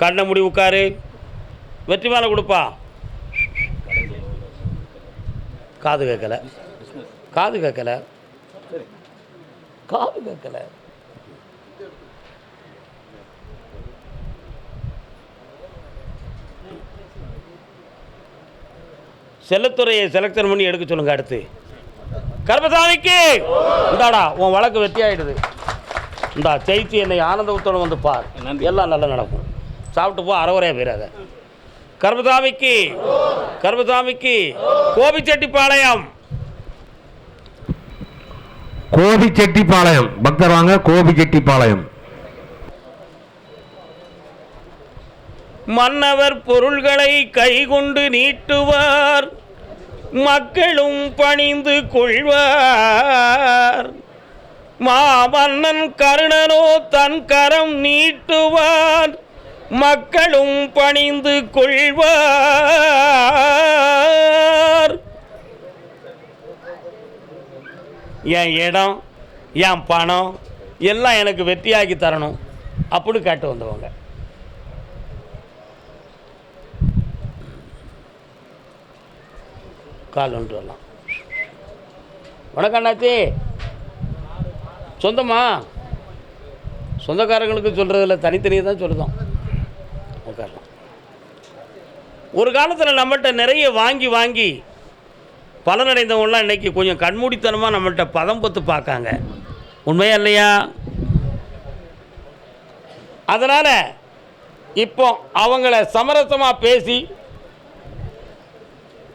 கண்ணை முடி உட்காரு. வெற்றி மேலே கொடுப்பா. காது கேட்கல. காது கேட்கல. காது கேட்கல. செல்லத்துறையை செலக்ஷன் பண்ணி எடுக்க சொல்லுங்க அடுத்து. கர்மசாமிக்கு! இந்தாடா உன் வழக்கு வெற்றி ஆயிடுது இந்தா ஜெயிச்சு என்னை ஆனந்த உத்தரம் வந்து பார். எல்லாம் நல்லா நடக்கும். சாப்பிட்டு போ அறவரையா போயிடாத கர்மசாமிக்கு கர்மசாமிக்கு கோபிச்செட்டிப்பாளையம். கோபிச்செட்டிப்பாளையம். பக்தர் வாங்க கோபிச்செட்டிப்பாளையம். மன்னவர் பொருள்களை கைகொண்டு நீட்டுவார் மக்களும் பணிந்து கொள்வார். மாமன்னன் கருணனோ தன் கரம் நீட்டுவார். மக்களும் பணிந்து கொள்வார். என் இடம் என் பணம் எல்லாம் எனக்கு வெற்றியாக்கி தரணும் அப்படி கேட்டு வந்தவங்க. கால் ஒன்று வரலாம். வணக்கம் அண்ணாச்சி. சொந்தமா? சொந்தக்காரங்களுக்கு சொல்கிறதில்ல தனித்தனியாக தான் சொல்லுதோம். உட்காரலாம் ஒரு காலத்தில் நம்மகிட்ட நிறைய வாங்கி வாங்கி பலனடைந்தவங்களாம் இன்றைக்கி கொஞ்சம் கண்மூடித்தனமாக நம்மள்கிட்ட பதம் பத்து பார்க்காங்க. உண்மையா இல்லையா? அதனால் இப்போ அவங்கள சமரசமாக பேசி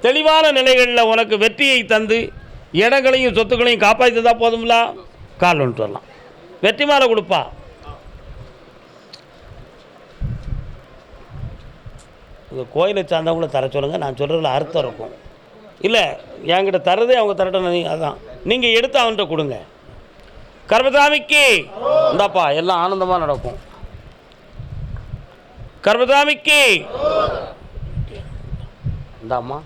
தெளிவான நிலைகளில் உனக்கு வெற்றியை தந்து இடங்களையும் சொத்துக்களையும் காப்பாற்றிதா போதும்ல? கால் வந்துட்டு வரலாம். வெற்றி மாலை கொடுப்பா. இந்த கோயிலை சார்ந்தவங்கள தர சொல்லுங்கள் நான் சொல்கிறதுல அர்த்தம் இருக்கும். இல்லை என்கிட்ட தரதே அவங்க தரட்டும் நீ அதான். நீங்கள் எடுத்து அவன்கிட்ட கொடுங்க. கர்மசாமிக்கு! இந்தாப்பா எல்லாம் ஆனந்தமாக நடக்கும். கர்மசாமிக்கு! இந்தாம்மா.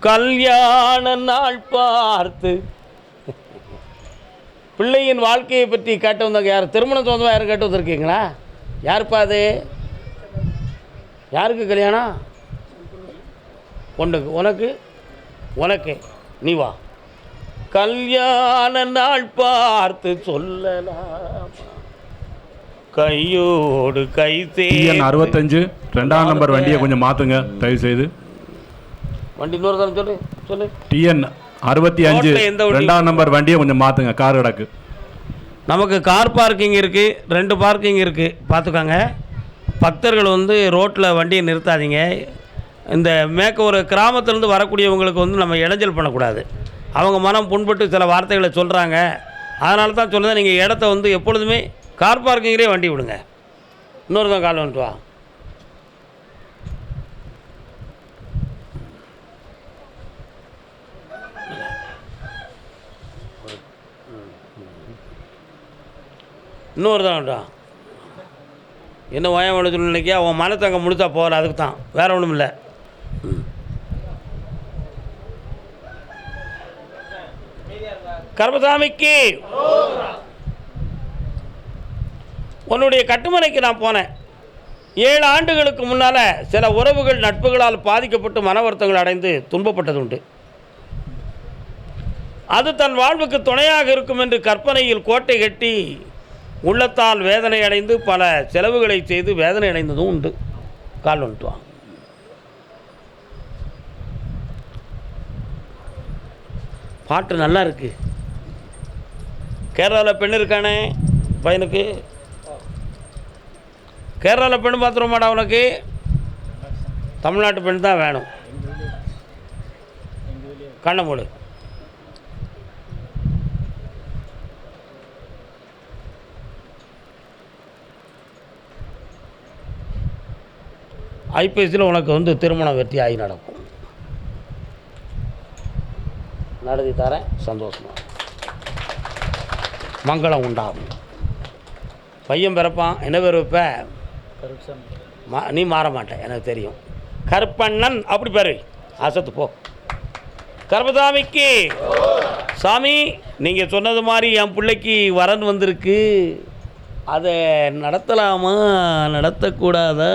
கல்யாண நாள் பார்த்து பிள்ளையின் வாழ்க்கையை பற்றி கேட்டு வந்தவங்க யார்? திருமணம் சொந்தமாக யாரும் கேட்டு வந்திருக்கீங்களா? யாருப்பா அது? யாருக்கு கல்யாணம்? பொண்ணுக்கு. உனக்கு? உனக்கு. நீ வா. கல்யாண நாள் பார்த்து சொல்லலாம். கையோடு கை அறுபத்தஞ்சு. ரெண்டாம் நம்பர் வண்டியை கொஞ்சம் மாற்றுங்க தயவு செய்து வண்டி இன்னொரு சொல்லு சொல்லு. டிஎன் அறுபத்தி அஞ்சு? ரெண்டாம் நம்பர் வண்டியை கொஞ்சம் மாற்றுங்க கார் கிடக்கு. நமக்கு கார் பார்க்கிங் இருக்குது ரெண்டு பார்க்கிங் இருக்குது பார்த்துக்கோங்க. பக்தர்கள் வந்து ரோட்டில் வண்டியை நிறுத்தாதீங்க. இந்த மேற்க ஒரு கிராமத்துலேருந்து வரக்கூடியவங்களுக்கு வந்து நம்ம இடைஞ்சல் பண்ணக்கூடாது. அவங்க மனம் புண்பட்டு சில வார்த்தைகளை சொல்கிறாங்க அதனால தான் சொல்லுதேன் நீங்கள் இடத்த வந்து எப்பொழுதுமே கார் பார்க்கிங்லேயே வண்டி விடுங்க. இன்னொரு தான் கால் வந்துட்டு வா. இன்னொரு தான் என்ன ஓயம் பண்ண சொல்லி நினைக்கியா? உன் மனத்தை அங்கே முடித்தா போகல அதுக்கு தான். வேறு ஒன்றும் இல்லை. கர்மசாமிக்கு. உன்னுடைய கட்டுமனைக்கு நான் போனேன். ஏழு ஆண்டுகளுக்கு முன்னால் சில உறவுகள் நட்புகளால் பாதிக்கப்பட்டு மன வருத்தங்கள் அடைந்து துன்பப்பட்டது உண்டு அது தன் வாழ்வுக்கு துணையாக இருக்கும் என்று கற்பனையில் கோட்டை கட்டி உள்ளத்தால் வேதனை அடைந்து பல செலவுகளை செய்து வேதனை அடைந்ததும் உண்டு. கால் வந்துட்டுவான் பாட்டு நல்லா இருக்கு. கேரளாவில் பெண் இருக்கானே பையனுக்கு? கேரளாவில் பெண் பார்த்துருமாடா உனக்கு? தமிழ்நாட்டு பெண் தான் வேணும். கண்ணை மூடு. ஐபிஎஸ்சியில் உனக்கு வந்து திருமணம் வெற்றி ஆகி நடக்கும். நடத்தி தரேன். சந்தோஷமா. மங்களம் உண்டாகும். பையன் பிறப்பான். என்ன பேர் வைப்ப? மா நீ மாற மாட்டேன் எனக்கு தெரியும். கருப்பண்ணன். அப்படி பேர். அசத்து போ. கர்மசாமிக்கு சாமி நீங்கள் சொன்னது மாதிரி என் பிள்ளைக்கு வரன் வந்திருக்கு. அதை நடத்தலாமா நடத்தக்கூடாதா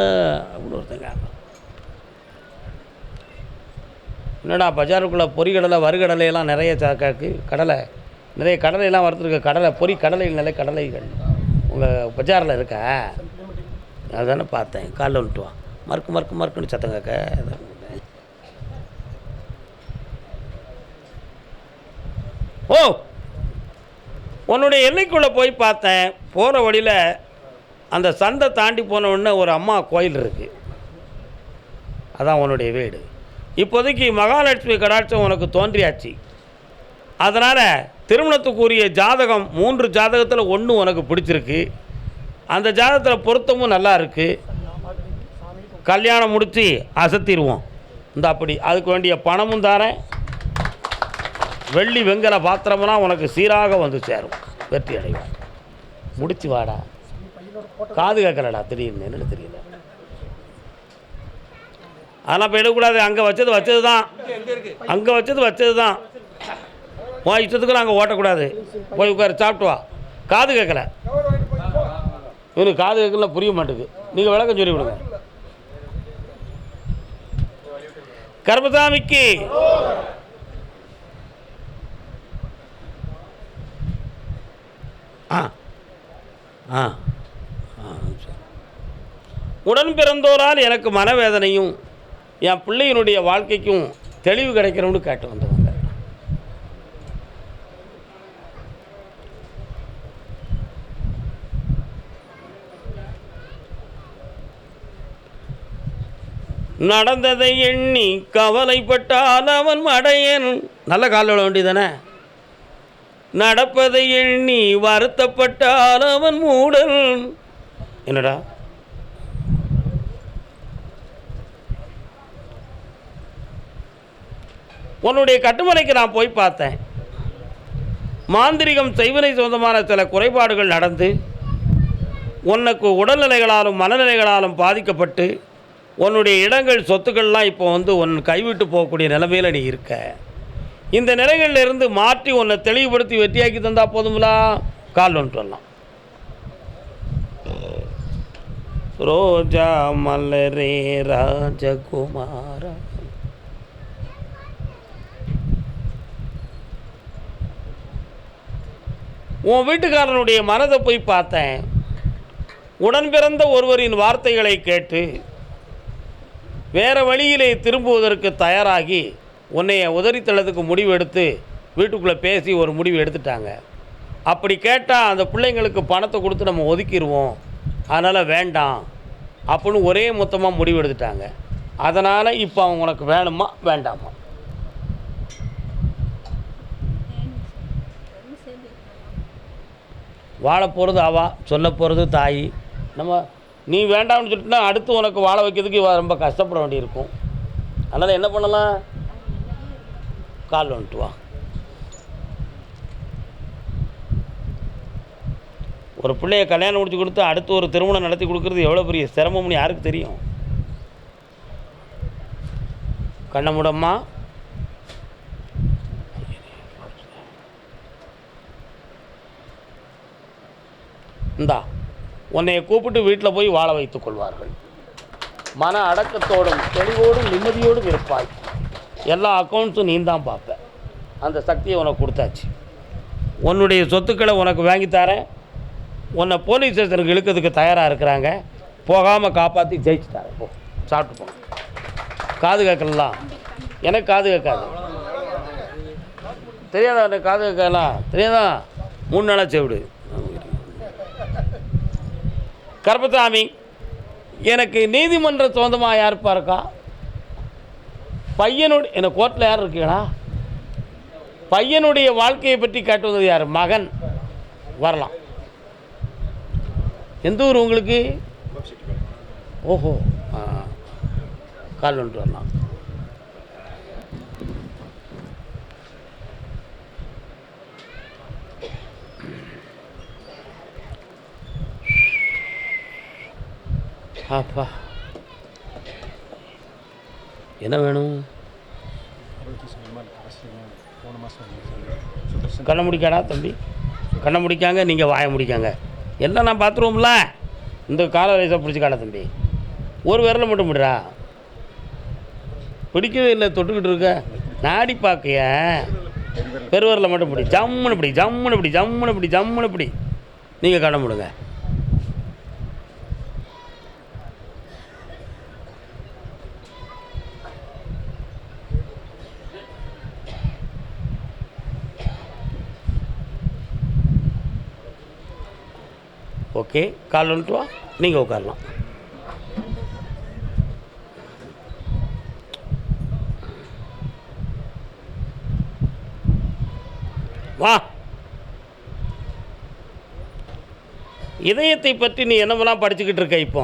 அப்படின்னு ஒருத்தங்க என்னடா பஜாருக்குள்ளே பொறிகடலை வறுகடலையெல்லாம் நிறைய சாக்காக்கு கடலை. நிறைய கடலையெல்லாம் வறுத்துருக்க. கடலை பொறி கடலை நிலை கடலைகள். உங்கள் பஜாரில் இருக்கா? அதானே பார்த்தேன். காலைல வந்துட்டு வா. மறுக்கு மறுக்கு மறுக்குன்னு சத்தம் கேட்க. ஓ! உன்னுடைய எல்லைக்குள்ளே போய் பார்த்தேன். போகிற வழியில் அந்த சந்தை தாண்டி போன உடனே ஒரு அம்மா கோயில் இருக்குது அதான் உன்னுடைய வீடு. இப்போதைக்கு மகாலட்சுமி கடாட்சம் உனக்கு தோன்றியாச்சு. அதனால் திருமணத்துக்குரிய ஜாதகம் மூன்று ஜாதகத்தில் ஒன்று உனக்கு பிடிச்சிருக்கு. அந்த ஜாதகத்தில் பொருத்தமும் நல்லா இருக்குது கல்யாணம் முடித்து அசத்திடுவோம். இந்த அப்படி. அதுக்கு வேண்டிய பணமும் தரேன். வெள்ளி வெங்கல பாத்திரமெல்லாம் உனக்கு சீராக வந்து சேரும். வெற்றி அடைவார் முடிச்சு வாடா. காது கேட்கலடா திடீர்னு. என்னன்னு தெரியல. அதெல்லாம் இப்போ எடுக்கக்கூடாது. அங்கே வச்சது வச்சது தான் அங்கே வச்சது வச்சது தான் உன் இஷ்டத்துக்கு நாங்கள் ஓட்டக்கூடாது. போய் உட்காரு சாப்பிட்டு வா. காது கேட்கல. இவனுக்கு காது கேட்கல புரிய மாட்டேங்குது நீங்கள் விளக்கம் சொல்லி விடுங்க கர்மசாமிக்கு ஆ. ஆ. ஆ சரி. உடன் பிறந்தோரால் எனக்கு மனவேதனையும் என் பிள்ளையினுடைய வாழ்க்கைக்கும் தெளிவு கிடைக்கிறோம்னு கேட்டு வந்தவங்க. நடந்ததை எண்ணி கவலைப்பட்டால் அவன் அடையன் நல்ல காலில் விழ வேண்டியதானே நடப்பதை எண்ணி வருத்தப்பட்டால் அவன் மூடல். என்னடா? உன்னுடைய கட்டுமலைக்கு நான் போய் பார்த்தேன். மாந்திரிகம் செய்வனை சொந்தமான சில குறைபாடுகள் நடந்து உனக்கு உடல்நிலைகளாலும் மனநிலைகளாலும் பாதிக்கப்பட்டு உன்னுடைய இடங்கள் சொத்துக்கள்லாம் இப்போ வந்து உன் கைவிட்டு போகக்கூடிய நிலைமையில் நீ இருக்க. இந்த நிலைகளில் இருந்து மாற்றி உன்னை தெளிவுபடுத்தி வெற்றியாக்கி தந்தால் போதுங்களா கால் வந்துட்டு வரலாம். ரோஜா மலரே ராஜகுமாரா. உன் வீட்டுக்காரனுடைய மனதை போய் பார்த்தேன். உடன் பிறந்த ஒருவரின் வார்த்தைகளை கேட்டு வேறு வழியிலே திரும்புவதற்கு தயாராகி உன்னைய உதறித்தளத்துக்கு முடிவு எடுத்து வீட்டுக்குள்ளே பேசி ஒரு முடிவு எடுத்துட்டாங்க. அப்படி கேட்டால் அந்த பிள்ளைங்களுக்கு பணத்தை கொடுத்து நம்ம ஒதுக்கிடுவோம் அதனால் வேண்டாம். அப்படின்னு ஒரே மொத்தமாக முடிவு எடுத்துட்டாங்க. அதனால் இப்போ அவங்க உனக்கு வேணுமா? வேண்டாமா? வாழ போகிறது அவா சொல்ல போகிறது தாய். நம்ம நீ வேண்டாம்னு சொல்லிட்டுனா அடுத்து உனக்கு வாழ வைக்கிறதுக்கு ரொம்ப கஷ்டப்பட வேண்டியிருக்கும். அதனால் என்ன பண்ணலாம்? கால் வந்துட்டு வா. ஒரு பிள்ளைய கல்யாணம் முடிச்சு கொடுத்து அடுத்து ஒரு திருமணம் நடத்தி கொடுக்கறது எவ்வளோ பெரிய சிரமம்னு யாருக்கு தெரியும்? கண்ணமுடம்மா இந்தா உன்னைய கூப்பிட்டு வீட்டில் போய் வாழ வைத்துக் கொள்வார்கள். மன அடக்கத்தோடும் தெளிவோடும் நிம்மதியோடும் இருப்பாய். எல்லா அக்கௌண்ட்ஸும் நீ தான் பார்ப்ப அந்த சக்தியை உனக்கு கொடுத்தாச்சு. உன்னுடைய சொத்துக்களை உனக்கு வாங்கி தரேன். உன்னை போலீஸ் ஸ்டேஷனுக்கு இழுக்கிறதுக்கு தயாராக இருக்கிறாங்க. போகாமல் காப்பாற்றி ஜெயிச்சுட்டாரு போ சாப்பிட்டு போ. காது கேட்கலாம். எனக்கு காது கேட்காது. தெரியாதா எனக்கு காது கேட்கலாம்? தெரியாதா? மூணு நாளாக செவிடு கருப்பசாமி எனக்கு நீதிமன்றம் சொந்தமாக யாருப்பா இருக்கா? பையனுடைய என்ன கோர்ட்டில் யார் இருக்கீங்களா? பையனுடைய வாழ்க்கையை பற்றி காட்டுவது யார்? மகன். வரலாம். எந்த ஊர் உங்களுக்கு? ஓஹோ. கால் வந்துட்டு வரலாம். அப்பா. என்ன வேணும்? கண்ணை முடிக்காடா தம்பி? கண்ணை முடிக்காங்க நீங்கள் வாயை முடிக்காங்க. எல்லாம் நான் பார்த்துருவோம்ல. இந்த கால வயசாக பிடிச்சிக்காடா தம்பி. ஒரு விரலை மட்டும் விடுறா. பிடிக்கவே இல்லை தொட்டுக்கிட்டு இருக்க. நாடி பார்க்கைய பெருவரில் மட்டும் பிடி. ஜம்முன்னு பிடி ஜம்முன்னு பிடி ஜம்முன்னு பிடி ஜம்முன்னு பிடி. நீங்கள் கண்ணை முடுங்க. ஓகே கால் வந்துட்டு வா நீங்கள் உட்காரலாம். வா. இதயத்தை பற்றி நீ என்னவெல்லாம் படிச்சுக்கிட்டு இருக்க இப்போ?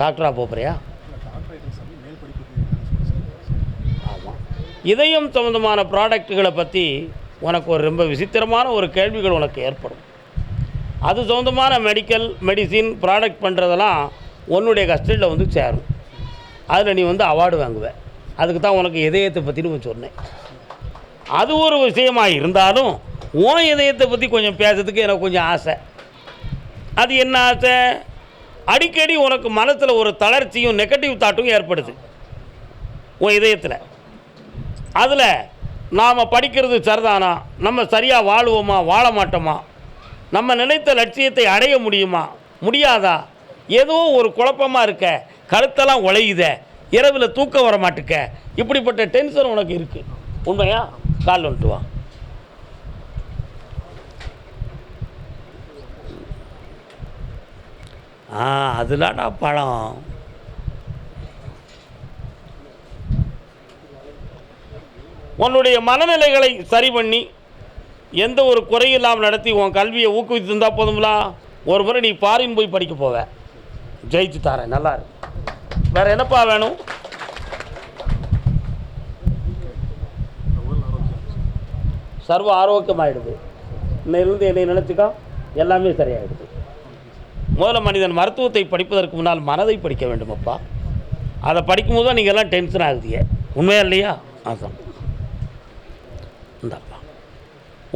டாக்டரா போகிறியா ஆமாம் இதயம் சம்மந்தமான ப்ராடக்ட்டுகளை பற்றி உனக்கு ஒரு ரொம்ப விசித்திரமான ஒரு கேள்விகள் உனக்கு ஏற்படும். அது சொந்தமான மெடிக்கல் மெடிசின் ப்ராடக்ட் பண்ணுறதெல்லாம் உன்னுடைய கஸ்டடியில் வந்து சேரும். அதில் நீ வந்து அவார்டு வாங்குவ. அதுக்கு தான் உனக்கு இதயத்தை பற்றினு சொன்னேன். அது ஒரு விஷயமாக இருந்தாலும் உன் இதயத்தை பற்றி கொஞ்சம் பேசுறதுக்கு எனக்கு கொஞ்சம் ஆசை. அது என்ன ஆசை? அடிக்கடி உனக்கு மனசில் ஒரு தளர்ச்சியும் நெகட்டிவ் தாட்டும் ஏற்படுது. உன் இதயத்தில். அதில் நாம் படிக்கிறது சரிதானா? நம்ம சரியாக வாழுவோமா? வாழ மாட்டோமா? நம்ம நினைத்த லட்சியத்தை அடைய முடியுமா? முடியாதா? ஏதோ ஒரு குழப்பமாக இருக்க. கழுத்தெல்லாம் உழையுத. இரவில் தூக்கம் வர மாட்டுக்க இப்படிப்பட்ட டென்ஷன் உனக்கு இருக்குது உண்மையா? கால் வந்துட்டு வா. ஆ அதுலாடா பழம். உன்னுடைய மனநிலைகளை சரி பண்ணி எந்த ஒரு குறையில்லாமல் நடத்தி உன் கல்வியை ஊக்குவித்து இருந்தால் போதுங்களா ஒரு முறை நீ ஃபாரின் போய் படிக்க போவ. ஜெயிச்சு தரேன் நல்லா இருக்கு வேற என்னப்பா வேணும்? சர்வ ஆரோக்கியமாயிடுது. இன்னையிலிருந்து என்னை நினச்சிக்கா எல்லாமே சரியாயிடுது. முதல்ல மனிதன் மருத்துவத்தை படிப்பதற்கு முன்னால் மனதை படிக்க வேண்டுமப்பா? அதை படிக்கும்போது தான் நீங்கள் எல்லாம் டென்ஷன் ஆகுதிய உண்மையா இல்லையா? அதான். இந்தாப்பா.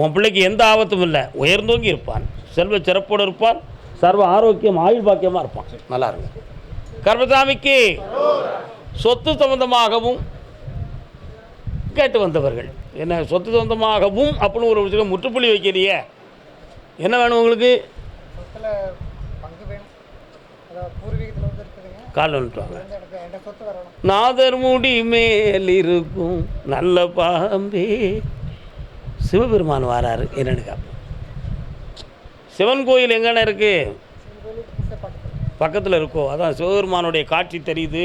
உன் பிள்ளைக்கு எந்த ஆபத்தும் இல்லை. உயர்ந்தோங்கி இருப்பான். செல்வ சிறப்போடு இருப்பான். சர்வ ஆரோக்கியம் ஆயுள் பாக்கியமாக இருப்பான். நல்லா இருக்கும் கர்மசாமிக்கு சொத்து சம்பந்தமாகவும் கேட்டு வந்தவர்கள். என்ன சொத்து சொந்தமாகவும் அப்படின்னு ஒரு விஷயம் முற்றுப்புள்ளி வைக்கிறியே என்ன வேணும் உங்களுக்கு சொத்துல பங்கு வேணும் அதாவது பூர்வீகத்தில் வந்து இருக்குதுங்க கால் வந்துட்டுவாங்க நாதர் முடி மேல் இருக்கும் நல்ல பாம்பே. சிவபெருமான் வாராரு என்னன்னு கேட்போம் சிவன் கோயில் எங்கன இருக்கு? பக்கத்தில் இருக்கோ அதான் சிவபெருமானுடைய காட்சி தெரியுது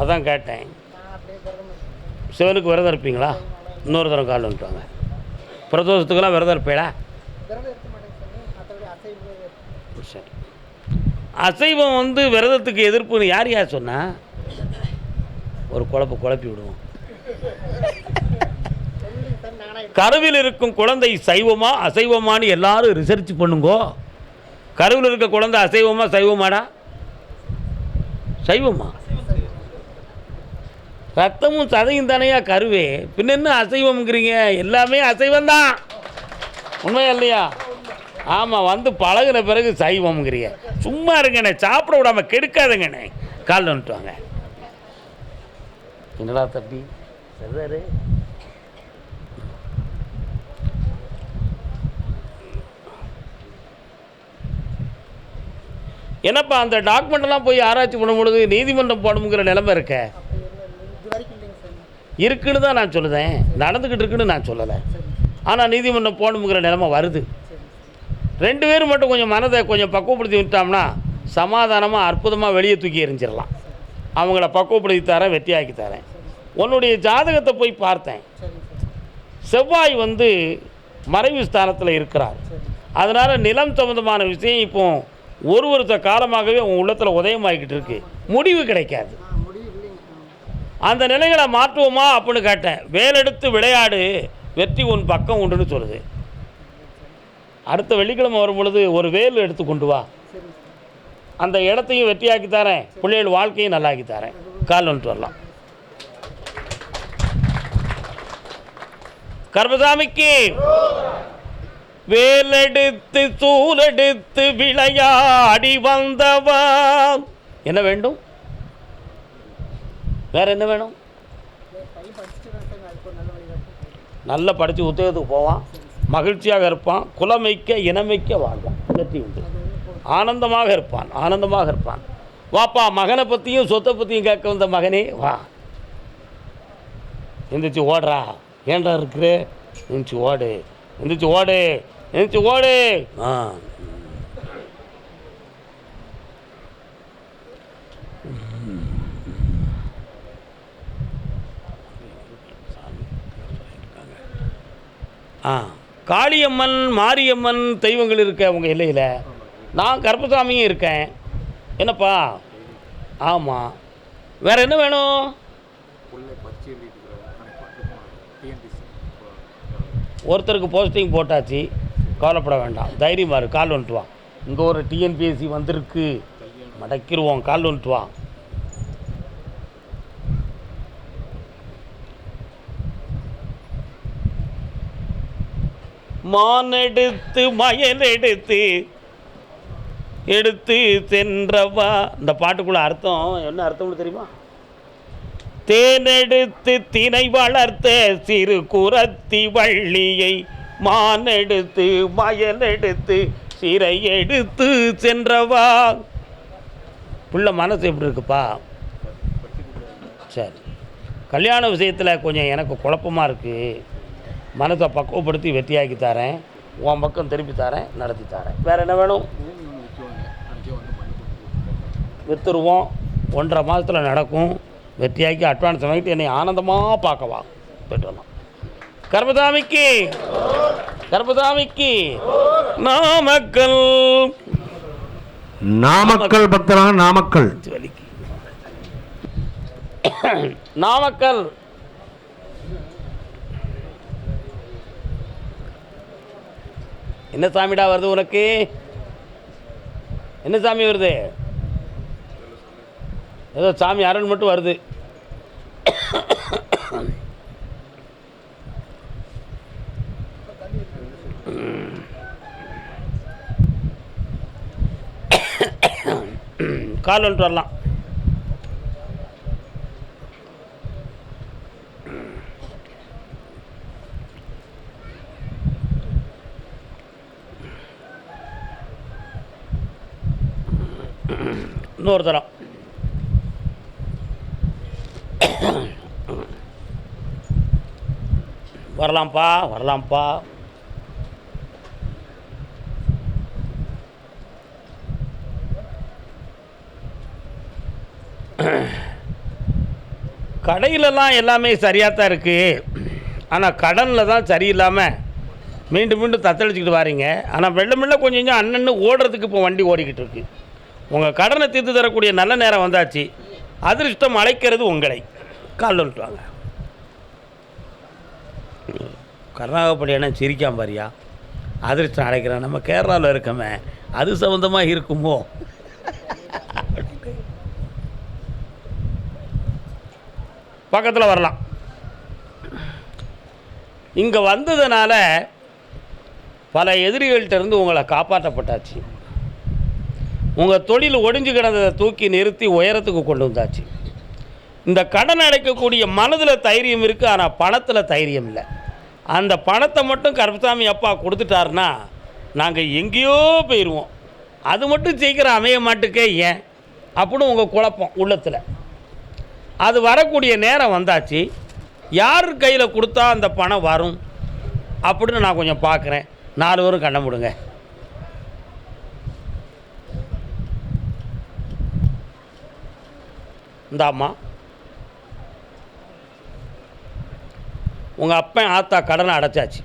அதான் கேட்டேன். சிவனுக்கு விரதம் இருப்பீங்களா? இன்னொரு தரம் கால் வந்துட்டுவாங்க பிரதோஷத்துக்கெல்லாம் விரதம் இருப்பீங்களா? சரி. அசைவம் வந்து விரதத்துக்கு எதிர்ப்புன்னு யார் யார் சொன்னால் ஒரு குழப்ப குழப்பி விடுவோம். கருவில் இருக்கும் குழந்தை சைவமா அசைவமான்னு எல்லாரும் ரிசர்ச் பண்ணுங்கோ. கருவில் இருக்க குழந்தை அசைவமா சைவமாடா? சைவமா? ரத்தமும் சதையும் தானையா கருவே? பின்ன என்ன அசைவம்ங்கிறீங்க? எல்லாமே அசைவம் தான் உண்மையா இல்லையா? ஆமாம் வந்து பழகின பிறகு சைவம்ங்கிறீங்க சும்மா இருங்கண்ணே சாப்பிட விடாம கெடுக்காதுங்கண்ணே. கால் வந்துட்டுவாங்க என்னடா தம்பி? சரி என்னப்பா அந்த டாக்குமெண்ட்லாம் போய் ஆராய்ச்சி பண்ணும்பொழுது நீதிமன்றம் போடணுங்கிற நிலைமை இருக்க? இருக்குன்னு தான் நான் சொல்லுதேன். நடந்துக்கிட்டு இருக்குன்னு நான் சொல்லலை. ஆனால் நீதிமன்றம் போடணுங்கிற நிலைமை வருது. ரெண்டு பேரும் மட்டும் கொஞ்சம் மனதை கொஞ்சம் பக்குவப்படுத்தி விட்டோம்னா சமாதானமாக அற்புதமாக வெளியே தூக்கி எறிஞ்சிடலாம். அவங்கள பக்குவப்படுத்தி தரேன் வெற்றியாக்கி தரேன். உன்னுடைய ஜாதகத்தை போய் பார்த்தேன். செவ்வாய் வந்து மறைவு ஸ்தானத்தில் இருக்கிறார். அதனால் நிலம் சம்மந்தமான விஷயம் இப்போ ஒரு வருஷ காலமாகவே உன் உள்ளத்தில் உதயமாகிக்கிட்டு இருக்கு. முடிவு கிடைக்காது. அந்த நிலைகளை மாற்றுவோமா அப்படின்னு கேட்டேன். வேலெடுத்து விளையாடு வெற்றி உன் பக்கம் உண்டுன்னு சொல்லுது. அடுத்த வெள்ளிக்கிழமை வரும் பொழுது ஒரு வேல் எடுத்து கொண்டு வா. அந்த இடத்தையும் வெற்றியாக்கி தரேன். பிள்ளைகள் வாழ்க்கையும் நல்லாக்கி தரேன். கால் வந்துட்டு வரலாம். கர்மசாமிக்கு வேலெடுத்து சூலெடுத்து விளையாடி வந்தவா. என்ன வேண்டும்? வேற என்ன வேணும்? நல்லா படித்து உத்தியோகத்துக்கு போவான். மகிழ்ச்சியாக இருப்பான் குலமைக்க இனமைக்க வாழ்வான். வெற்றி உண்டு. ஆனந்தமாக இருப்பான் ஆனந்தமாக இருப்பான். வாப்பா மகனை பற்றியும் சொத்தை பற்றியும் கேட்க வந்த மகனே வா. எந்திரிச்சு ஓடுறா. ஏன்டா இருக்கிற? எந்திரிச்சு ஓடு. எந்திரிச்சு ஓடு. எந்திரிச்சு ஓடு. ஆ. ஆ. காளியம்மன் மாரியம்மன் தெய்வங்கள் இருக்க உங்கள் எல்லையில் நான் கருப்பசாமியும் இருக்கேன். என்னப்பா? ஆமாம் வேற என்ன வேணும்? ஒருத்தருக்கு போஸ்டிங் போட்டாச்சு. கவலைப்பட வேண்டாம். தைரியமா இரு கால் வந்துட்டு வா. இங்கே ஒரு டிஎன்பிஎஸ்சி வந்திருக்கு. மடக்கிடுவோம் கால் வந்துட்டு வா. மான் எடுத்து மயல் எடுத்து எடுத்து சென்றவா. இந்த பாட்டுக்குள்ள அர்த்தம் என்ன அர்த்தம்னு தெரியுமா? தேனெடுத்து தினை வளர்த்த சிறு குரத்தி வள்ளியை மான் எடுத்து மயல் எடுத்து சிறை எடுத்து சென்றவா. புள்ள மனசு எப்படி இருக்குப்பா? சரி. கல்யாண விஷயத்தில் கொஞ்சம் எனக்கு குழப்பமாக இருக்குது மனதை பக்குவப்படுத்தி வெற்றியாக்கி தரேன். உன் பக்கம் திருப்பி தரேன் நடத்தி தரேன். வேறு என்ன வேணும்? விற்றுருவோம் ஒன்றரை மாதத்தில் நடக்கும். வெற்றியாக்கி அட்வான்ஸ் வாங்கிட்டு என்னை ஆனந்தமாக பார்க்கவா போயிட்டு வரலாம் கர்மதாமிக்கு கர்மதாமிக்கு நாமக்கல். நாமக்கல் பக்தரான நாமக்கல். நாமக்கல். என்ன சாமிடா வருது உனக்கு? என்ன சாமி வருது? ஏதோ சாமி அரண் மட்டும் வருது. கால் வந்துட்டு வரலாம். இன்னொரு தரம் வரலாம்ப்பா வரலாம்ப்பா கடையிலலாம் எல்லாமே சரியாக தான் இருக்குது ஆனால் கடனில் தான் சரியில்லாமல் மீண்டும் மீண்டும் தத்தளிச்சுக்கிட்டு வாரீங்க. ஆனால் வெள்ள மெல்ல கொஞ்சம் கொஞ்சம் அண்ணன்னு ஓடுறதுக்கு இப்போ வண்டி ஓடிக்கிட்டு இருக்குது உங்கள் கடனை தீர்த்து தரக்கூடிய நல்ல நேரம் வந்தாச்சு. அதிர்ஷ்டம் அழைக்கிறது உங்களை. கால் வந்துட்டு வாங்க. சிரிக்காம பாரியா அதிர்ஷ்டம் அழைக்கிறேன். நம்ம கேரளாவில் இருக்கமே. அது சம்மந்தமாக இருக்குமோ? பக்கத்தில் வரலாம். இங்கே வந்ததுனால பல எதிரிகள்கிட்ட இருந்து உங்களை காப்பாற்றப்பட்டாச்சு. உங்கள் தொழில் ஒடிஞ்சு கிடந்ததை தூக்கி நிறுத்தி உயரத்துக்கு கொண்டு வந்தாச்சு. இந்த கடன் அடைக்கக்கூடிய மனதில் தைரியம் இருக்குது ஆனால் பணத்தில் தைரியம் இல்லை. அந்த பணத்தை மட்டும் கருப்பசாமி அப்பா கொடுத்துட்டாருன்னா நாங்கள் எங்கேயோ போயிடுவோம் அது மட்டும் சீக்கிரம் அமைய மாட்டுக்கே ஏன்? அப்படின்னு உங்கள் குழப்பம் உள்ளத்தில். அது வரக்கூடிய நேரம் வந்தாச்சு. யார் கையில் கொடுத்தா அந்த பணம் வரும்? அப்படின்னு நான் கொஞ்சம் பார்க்குறேன் நாலு பேரும் கண்ண முடுங்க. இந்தாம்மா உங்கள் அப்பன் ஆத்தா கடனை அடைச்சாச்சு.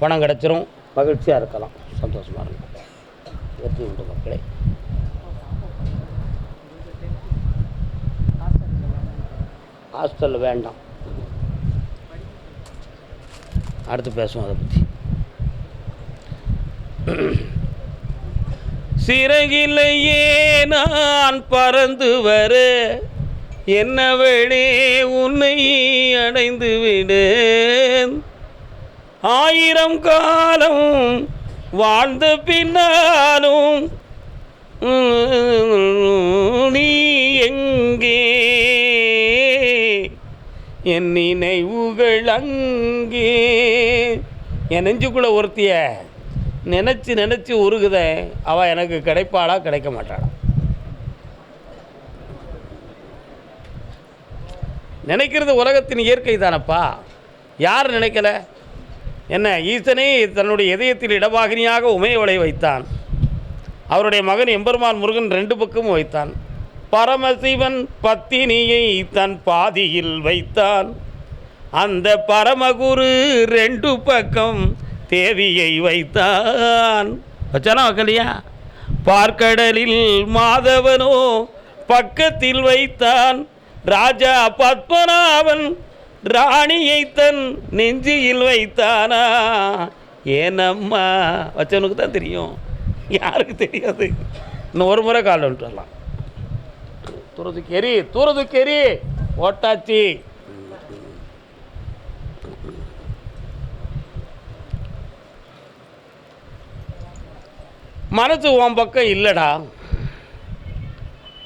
பணம் கிடச்சிரும் மகிழ்ச்சியாக இருக்கலாம். சந்தோஷமாக இருக்கும் வெற்றி உண்டு மக்களே. ஹாஸ்டலில் வேண்டாம். அடுத்து பேசுவோம் அதை பற்றி சிறகிலேயே நான் பறந்து வர. என்னவளே உன்னை அடைந்து விடேன். ஆயிரம் காலம் வாழ்ந்த பின்னாலும் நீ எங்கே? என் நினைவுகள் அங்கே. என் நெஞ்சுக்குள்ள ஒருத்திய. நினச்சி நினச்சி உருகுத அவள் எனக்கு கிடைப்பாளா கிடைக்க மாட்டாளா நினைக்கிறது உலகத்தின் இயற்கை தானப்பா. யார் நினைக்கல? என்ன ஈசனே தன்னுடைய இதயத்தில் இடவாகினியாக உமையவளை வைத்தான். அவருடைய மகன் எம்பெருமான் முருகன் ரெண்டு பக்கமும் வைத்தான். பரமசிவன் பத்தினியை தன் பாதியில் வைத்தான். அந்த பரமகுரு ரெண்டு பக்கம் தேவியை வைத்தான். வச்சானா வைக்கலையா? பார்க்கடலில் மாதவனோ பக்கத்தில் வைத்தான். ராஜா பத்மநாபன் ராணியை தன் நெஞ்சியில் வைத்தானா? ஏனம்மா வச்சவனுக்கு தான் தெரியும். யாருக்கு தெரியாது? இன்னும் ஒரு முறை கால் வந்துட்டு வரலாம். தூரத்துக்கு எரி தூரத்துக்கு எரி ஓட்டாச்சி. மனசு உன் பக்கம் இல்லைடா.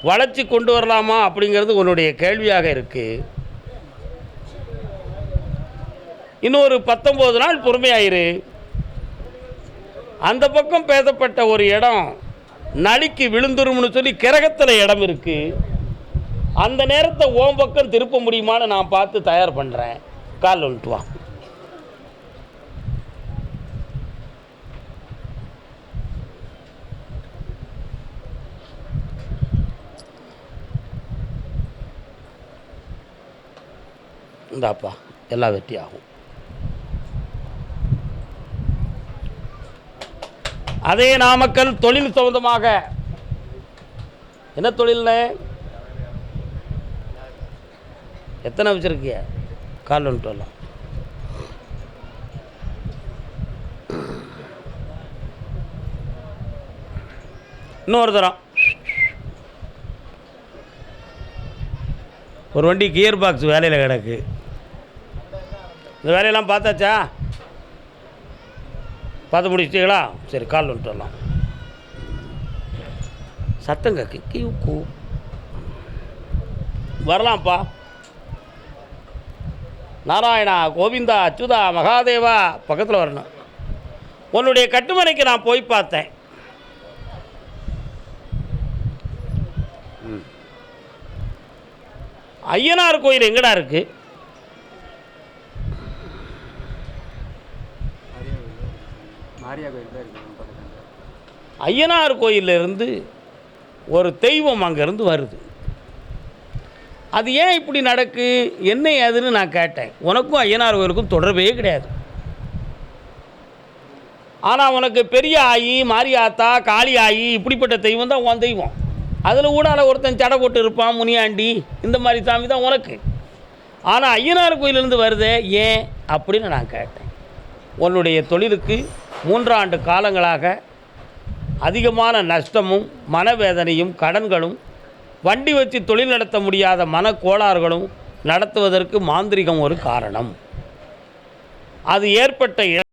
வளர்ச்சி கொண்டு வரலாமா அப்படிங்கிறது உன்னுடைய கேள்வியாக இருக்குது இன்னொரு பத்தொம்போது நாள் பொறுமையாயிரு. அந்த பக்கம் பேசப்பட்ட ஒரு இடம் நலிக்கு விழுந்துரும்னு சொல்லி கிரகத்தில் இடம் இருக்குது அந்த நேரத்தை ஓம் பக்கம் திருப்ப முடியுமான்னு நான் பார்த்து தயார் பண்ணுறேன் கால் வந்துட்டு இந்தாப்பா எல்லாம் வெட்டி ஆகும். அதே நாமக்கல் தொழில் சம்பந்தமாக. என்ன தொழில்னு? எத்தனை வச்சுருக்கிய? கால் வந்துட்டு வரலாம். இன்னொரு தரம். ஒரு வண்டி கியர் பாக்ஸ் வேலையில் கிடக்கு. இந்த வேலையெல்லாம் பார்த்தாச்சா? பார்த்து முடிச்சிட்டீங்களா? சரி கால் வந்துட்டு வரலாம். சத்தங்க கியூ கூ. வரலாம்ப்பா. நாராயணா கோவிந்தா அச்சுதா மகாதேவா பக்கத்தில் வரணும். உன்னுடைய கட்டுமனைக்கு நான் போய் பார்த்தேன். ம். ஐயனார் கோயில் எங்கடா இருக்குது மாரியா கோயில் தான் இருக்குது ஐயனார் கோயிலிருந்து ஒரு தெய்வம் அங்கேருந்து வருது. அது ஏன் இப்படி நடக்கு? என்ன ஏதுன்னு நான் கேட்டேன். உனக்கும் ஐயனார் கோயிலுக்கும் தொடர்பே கிடையாது. ஆனால் உனக்கு பெரிய ஆயி மாரியாத்தா காளி ஆயி இப்படிப்பட்ட தெய்வம் தான் உன் தெய்வம். அதில் ஊடால ஒருத்தன் சடை போட்டு இருப்பான் முனியாண்டி இந்த மாதிரி சாமி தான் உனக்கு. ஆனால் ஐயனார் கோயிலிருந்து வருதே ஏன் அப்படின்னு நான் கேட்டேன். உன்னுடைய தொழிலுக்கு மூன்றாண்டு காலங்களாக அதிகமான நஷ்டமும் மனவேதனையும் கடன்களும் வண்டி வச்சு தொழில் நடத்த முடியாத மனக்கோளாறுகளும் நடத்துவதற்கு மாந்திரிகம் ஒரு காரணம். அது ஏற்பட்ட இழ-